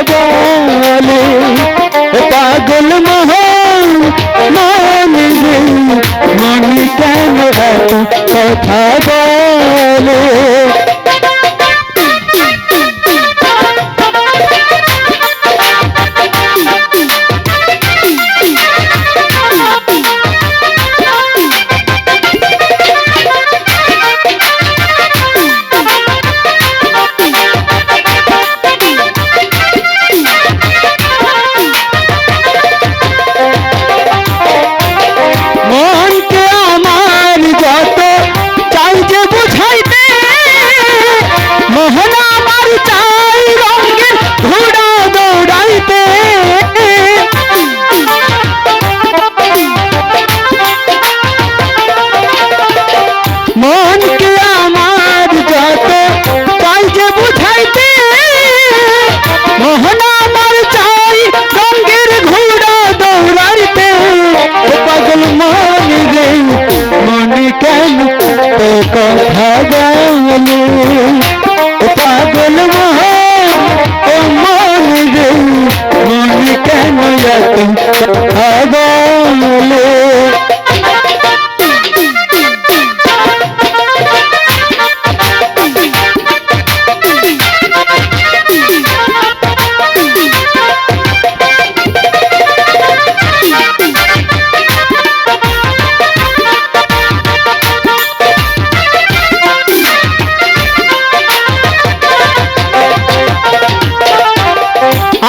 বাগালে পাগল মহান মন মন কেন কথা বলে।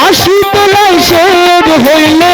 আসি তোলায় সব হইলে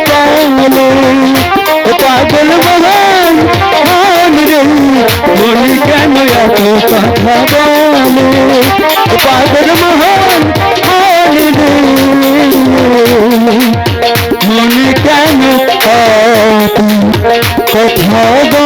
হলি পাগল মোহন হলি মনে কথা